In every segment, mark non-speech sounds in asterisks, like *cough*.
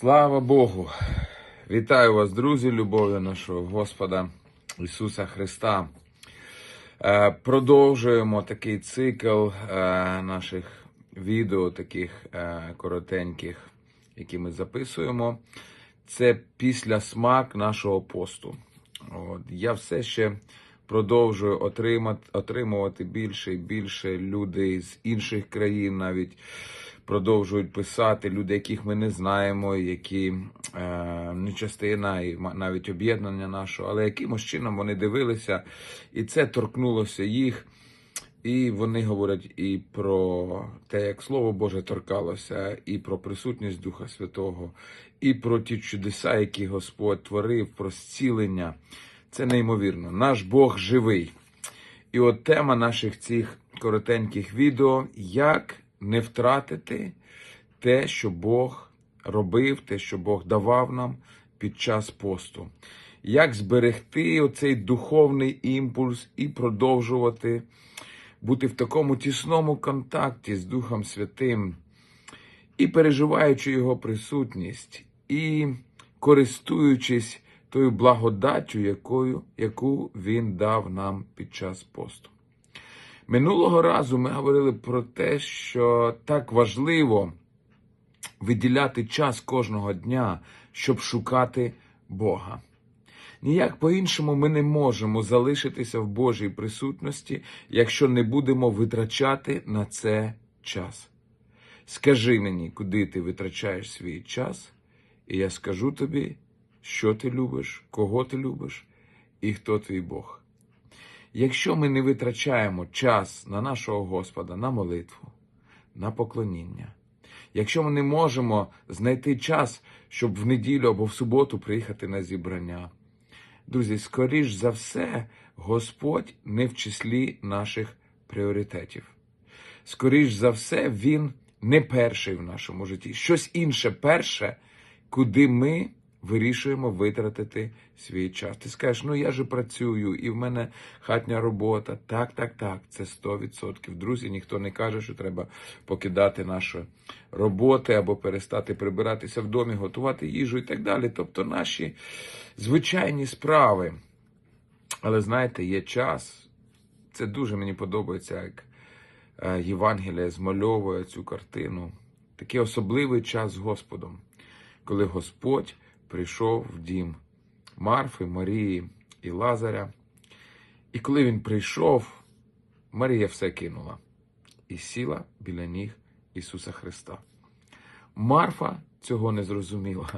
Слава Богу! Вітаю вас, друзі, любов'ю нашого Господа Ісуса Христа. Е, Продовжуємо такий цикл е, наших відео, таких е, коротеньких, які ми записуємо. Це після смак нашого посту. От. Я все ще отримати, отримувати більше і більше людей з інших країн навіть продовжують писати люди, яких ми не знаємо, які е, не частина і навіть об'єднання нашого, але якимось чином вони дивилися, і це торкнулося їх. І вони говорять і про те, як Слово Боже торкалося, і про присутність Духа Святого, і про ті чудеса, які Господь творив, про зцілення. Це неймовірно. Наш Бог живий. І от тема наших цих коротеньких відео: як не втратити те, що Бог робив, те, що Бог давав нам під час посту. Як зберегти оцей духовний імпульс і продовжувати бути в такому тісному контакті з Духом Святим, і переживаючи Його присутність, і користуючись тою благодаттю, якою, яку Він дав нам під час посту. Минулого разу ми говорили про те, що так важливо виділяти час кожного дня, щоб шукати Бога. Ніяк по-іншому ми не можемо залишитися в Божій присутності, якщо не будемо витрачати на це час. Скажи мені, куди ти витрачаєш свій час, і я скажу тобі, що ти любиш, кого ти любиш і хто твій Бог. Якщо ми не витрачаємо час на нашого Господа, на молитву, на поклоніння, якщо ми не можемо знайти час, щоб в неділю або в суботу приїхати на зібрання, друзі, скоріш за все, Господь не в числі наших пріоритетів. Скоріш за все, Він не перший в нашому житті. Щось інше перше, куди ми вирішуємо витратити свій час. Ти скажеш, ну я же працюю, і в мене хатня робота. Так, так, так, це 100%. Друзі, ніхто не каже, що треба покидати наші роботи або перестати прибиратися в домі, готувати їжу і так далі. Тобто наші звичайні справи. Але знаєте, є час. Це дуже мені подобається, як е, Євангелія змальовує цю картину. Такий особливий час з Господом, коли Господь прийшов в дім Марфи, Марії і Лазаря. І коли він прийшов, Марія все кинула і сіла біля ніг Ісуса Христа. Марфа цього не зрозуміла.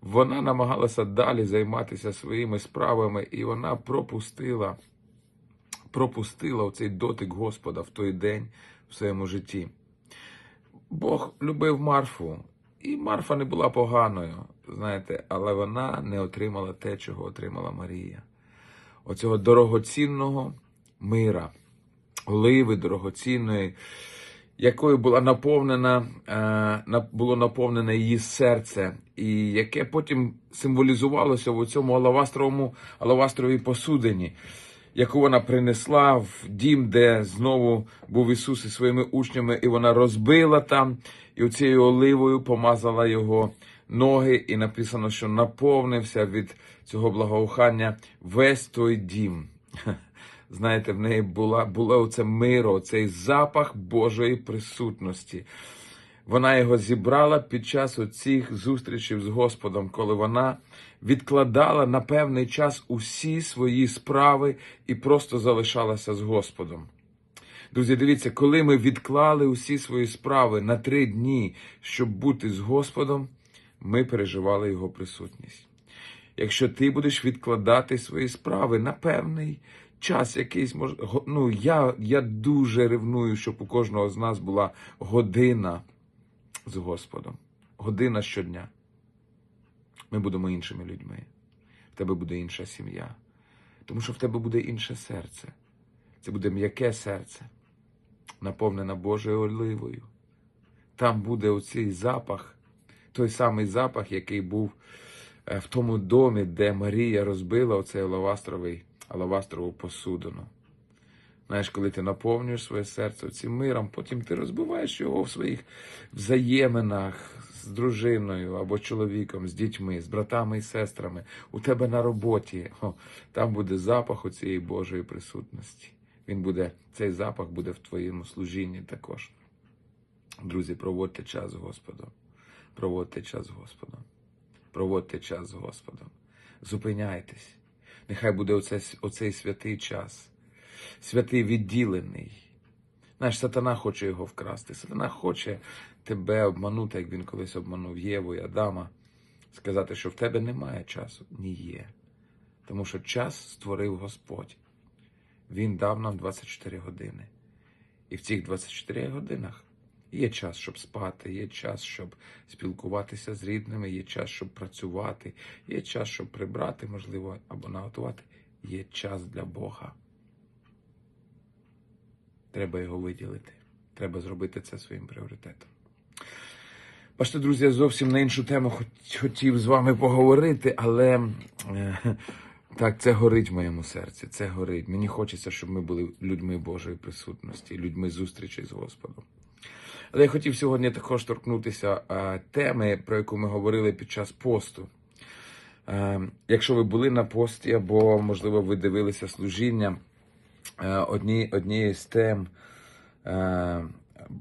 Вона намагалася далі займатися своїми справами, і вона пропустила, пропустила оцей дотик Господа в той день в своєму житті. Бог любив Марфу, і Марфа не була поганою, знаєте, але вона не отримала те, чого отримала Марія. Оцього дорогоцінного мира, оливи дорогоцінної, якою була наповнена, е, було наповнене її серце, і яке потім символізувалося в цьому алавастровому алавастровій посудині, яку вона принесла в дім, де знову був Ісус із своїми учнями, і вона розбила там, і оцією оливою помазала його ноги, і написано, що наповнився від цього благоухання весь той дім. *laughs* Знаєте, в неї була, було оце миро, цей запах Божої присутності. Вона його зібрала під час оцих зустрічей з Господом, коли вона відкладала на певний час усі свої справи і просто залишалася з Господом. Друзі, дивіться, коли ми відклали усі свої справи на три дні, щоб бути з Господом, ми переживали Його присутність. Якщо ти будеш відкладати свої справи на певний час, якийсь мож... ну, я, я дуже ревную, щоб у кожного з нас була година з Господом. Година щодня. Ми будемо іншими людьми. В тебе буде інша сім'я. Тому що в тебе буде інше серце. Це буде м'яке серце, наповнене Божою оливою. Там буде оцей запах, той самий запах, який був е, в тому домі, де Марія розбила оцей алавастровий, алавастрову посудину. Знаєш, коли ти наповнюєш своє серце цим миром, потім ти розбиваєш його в своїх взаєминах з дружиною або чоловіком, з дітьми, з братами і сестрами, у тебе на роботі, о, там буде запах у цієї Божої присутності. Він буде, цей запах буде в твоєму служінні також. Друзі, проводьте час з Господом. Проводьте час з Господом. Проводьте час з Господом. Зупиняйтесь. Нехай буде оце, оцей святий час. Святий відділений. Знаєш, сатана хоче його вкрасти. Сатана хоче тебе обманути, як він колись обманув Єву і Адама. Сказати, що в тебе немає часу. Ні є. Тому що час створив Господь. Він дав нам 24 години. І в цих 24 годинах є час, щоб спати, є час, щоб спілкуватися з рідними, є час, щоб працювати, є час, щоб прибрати, можливо, або наготувати. Є час для Бога. Треба його виділити. Треба зробити це своїм пріоритетом. Бачите, друзі, я зовсім на іншу тему хотів з вами поговорити, але е, так, це горить в моєму серці. Це горить. Мені хочеться, щоб ми були людьми Божої присутності, людьми зустрічі з Господом. Але я хотів сьогодні також торкнутися е, теми, про яку ми говорили під час посту. Е, якщо ви були на пості, або, можливо, ви дивилися служіння, е, одні, однією з тем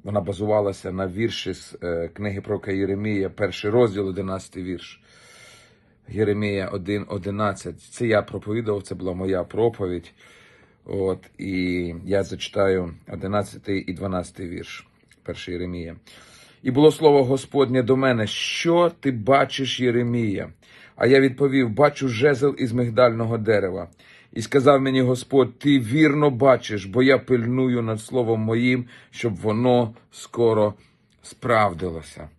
вона базувалася на вірші з книги пророка Єремія, перший розділ, 11 вірш. Єремія 1.11. Це я проповідував, це була моя проповідь. От, і я зачитаю 11 і 12 вірш, перший Єремія. І було слово Господнє до мене, що ти бачиш, Єремія? А я відповів: бачу жезл із мигдального дерева. І сказав мені Господь: Ти вірно бачиш, бо я пильную над словом моїм, щоб воно скоро справдилося.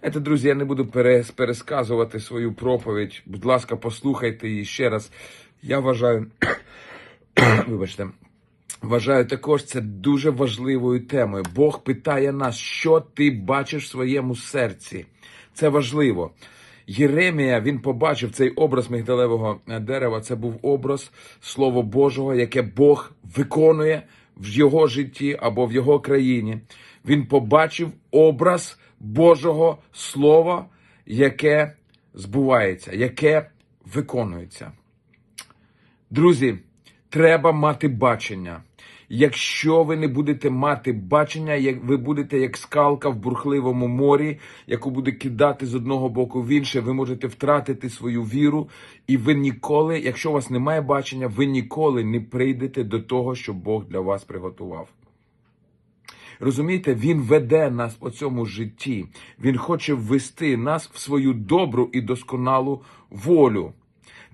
Знаєте, друзі, я не буду пересказувати свою проповідь. Будь ласка, послухайте її ще раз. Я вважаю, *coughs* вибачте, вважаю також це дуже важливою темою. Бог питає нас, що ти бачиш в своєму серці. Це важливо. Єремія він побачив цей образ мигдалевого е, дерева. Це був образ Слова Божого, яке Бог виконує в його житті або в його країні. Він побачив образ Божого Слова, яке збувається, яке виконується. Друзі, треба мати бачення. Якщо ви не будете мати бачення, як ви будете як скалка в бурхливому морі, яку буде кидати з одного боку в інше, ви можете втратити свою віру, і ви ніколи, якщо у вас немає бачення, ви ніколи не прийдете до того, що Бог для вас приготував. Розумієте, він веде нас по цьому житті. Він хоче ввести нас в свою добру і досконалу волю.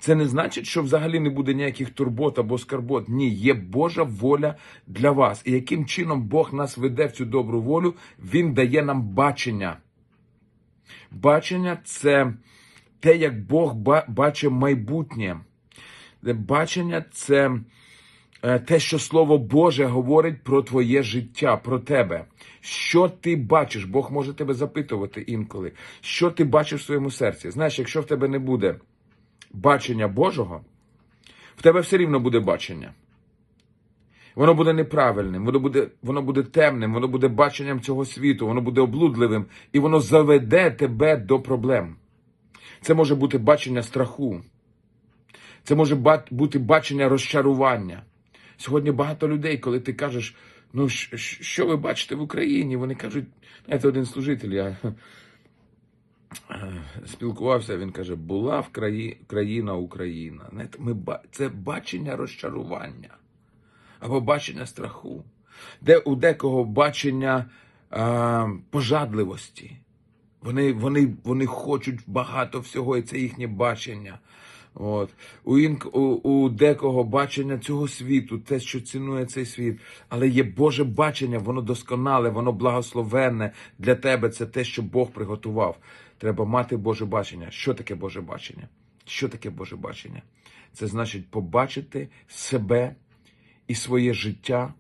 Це не значить, що взагалі не буде ніяких турбот або скарбот. Ні, є Божа воля для вас. І яким чином Бог нас веде в цю добру волю, Він дає нам бачення. Бачення це те, як Бог ба- бачить майбутнє. Бачення це е, те, що Слово Боже говорить про твоє життя, про тебе. Що ти бачиш? Бог може тебе запитувати інколи. Що ти бачиш в своєму серці? Знаєш, якщо в тебе не буде бачення Божого, в тебе все рівно буде бачення. Воно буде неправильним, воно буде, воно буде темним, воно буде баченням цього світу, воно буде облудливим, і воно заведе тебе до проблем. Це може бути бачення страху. Це може бути бачення розчарування. Сьогодні багато людей, коли ти кажеш, ну що ви бачите в Україні? Вони кажуть, знаєте, один служитель, я *clears throat* спілкувався, він каже, була в краї... країна Україна. Ми. Це бачення розчарування або бачення страху, де у декого бачення а, пожадливості. Вони, вони, вони хочуть багато всього, і це їхнє бачення. От. У, інк, у, у декого бачення цього світу, те, що цінує цей світ. Але є Боже бачення, воно досконале, воно благословенне для тебе. Це те, що Бог приготував. Треба мати Боже бачення. Що таке Боже бачення? Що таке Боже бачення? Це значить побачити себе і своє життя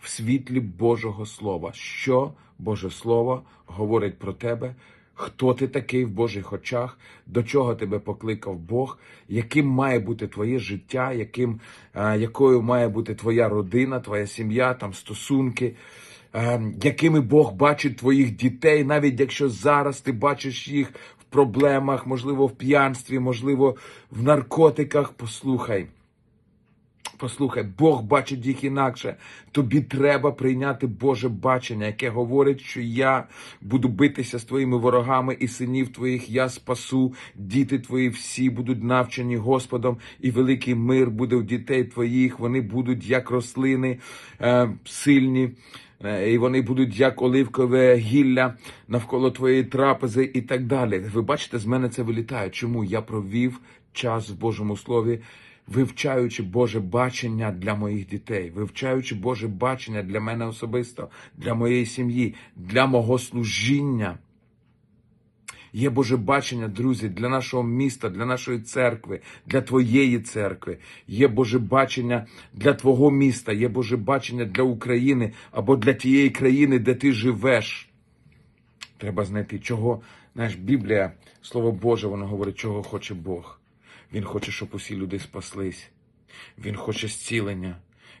в світлі Божого Слова. Що Боже Слово говорить про тебе, хто ти такий в Божих очах, до чого тебе покликав Бог, яким має бути твоє життя, яким, е, якою має бути твоя родина, твоя сім'я, там стосунки. е, якими Бог бачить твоїх дітей, навіть якщо зараз ти бачиш їх в проблемах, можливо, в п'янстві, можливо, в наркотиках. Послухай. Послухай, Бог бачить їх інакше. Тобі треба прийняти Боже бачення, яке говорить, що я буду битися з твоїми ворогами і синів твоїх я спасу. Діти твої всі будуть навчені Господом, і великий мир буде у дітей твоїх. Вони будуть як рослини е, сильні. е, І вони будуть як оливкове гілля навколо твоєї трапези і так далі. Ви бачите, з мене це вилітає. Чому я провів час в Божому Слові, вивчаючи Боже бачення для моїх дітей, вивчаючи Боже бачення для мене особисто, для моєї сім'ї, для мого служіння. Є Боже бачення, друзі, для нашого міста, для нашої церкви, для твоєї церкви. Є Боже бачення для твого міста, є Боже бачення для України або для тієї країни, де ти живеш. Треба знайти, чого, знаєш, Біблія, Слово Боже, воно говорить, чого хоче Бог. Він хоче, щоб усі люди спаслись. Він хоче зцілення,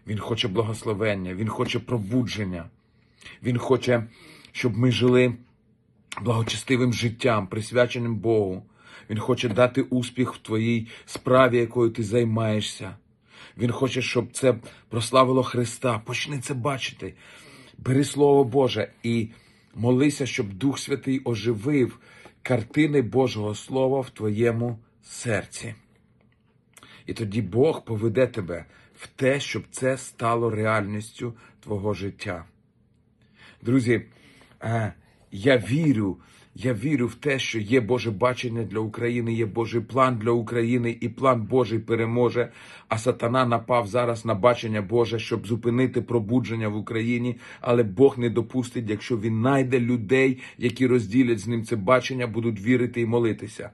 Він хоче благословення, Він хоче пробудження. Він хоче, щоб ми жили благочестивим життям, присвяченим Богу. Він хоче дати успіх в твоїй справі, якою ти займаєшся. Він хоче, щоб це прославило Христа. Почни це бачити. Бери Слово Боже і молися, щоб Дух Святий оживив картини Божого Слова в твоєму серці. І тоді Бог поведе тебе в те, щоб це стало реальністю твого життя. Друзі, е, я вірю, я вірю в те, що є Боже бачення для України, є Божий план для України, і план Божий переможе. А сатана напав зараз на бачення Боже, щоб зупинити пробудження в Україні. Але Бог не допустить, якщо він найде людей, які розділять з ним це бачення, будуть вірити і молитися.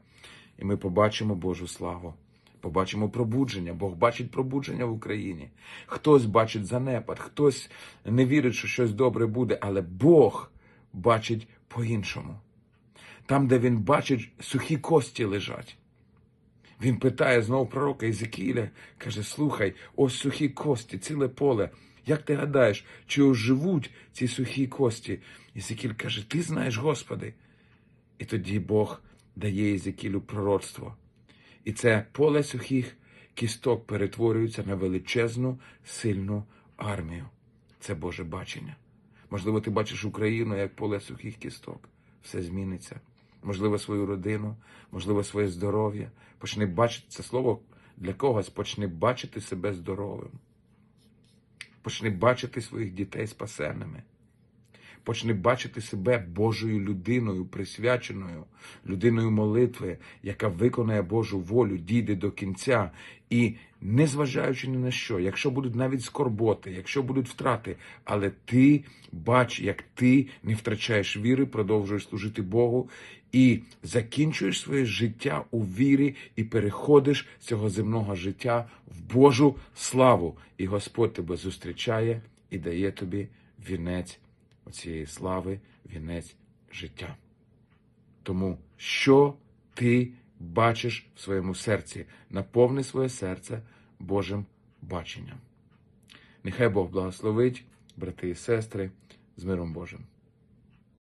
І ми побачимо Божу славу. Побачимо пробудження. Бог бачить пробудження в Україні. Хтось бачить занепад, хтось не вірить, що щось добре буде, але Бог бачить по-іншому. Там, де він бачить, сухі кості лежать. Він питає знову пророка Єзекіля, каже: Слухай, ось сухі кості, ціле поле. Як ти гадаєш, чи оживуть ці сухі кості? Єзекіль каже: Ти знаєш, Господи. І тоді Бог дає Єзекілю пророцтво. І це поле сухих кісток перетворюється на величезну, сильну армію. Це Боже бачення. Можливо, ти бачиш Україну як поле сухих кісток. Все зміниться. Можливо, свою родину, можливо, своє здоров'я. Почни бачити це слово для когось, почни бачити себе здоровим. Почни бачити своїх дітей спасеними. Почни бачити себе Божою людиною, присвяченою, людиною молитви, яка виконає Божу волю, дійде до кінця. І незважаючи ні на що, якщо будуть навіть скорботи, якщо будуть втрати, але ти бач, як ти не втрачаєш віри, продовжуєш служити Богу і закінчуєш своє життя у вірі і переходиш з цього земного життя в Божу славу. І Господь тебе зустрічає і дає тобі вінець оцієї слави, вінець життя. Тому що ти бачиш в своєму серці, наповни своє серце Божим баченням. Нехай Бог благословить, брати і сестри, з миром Божим.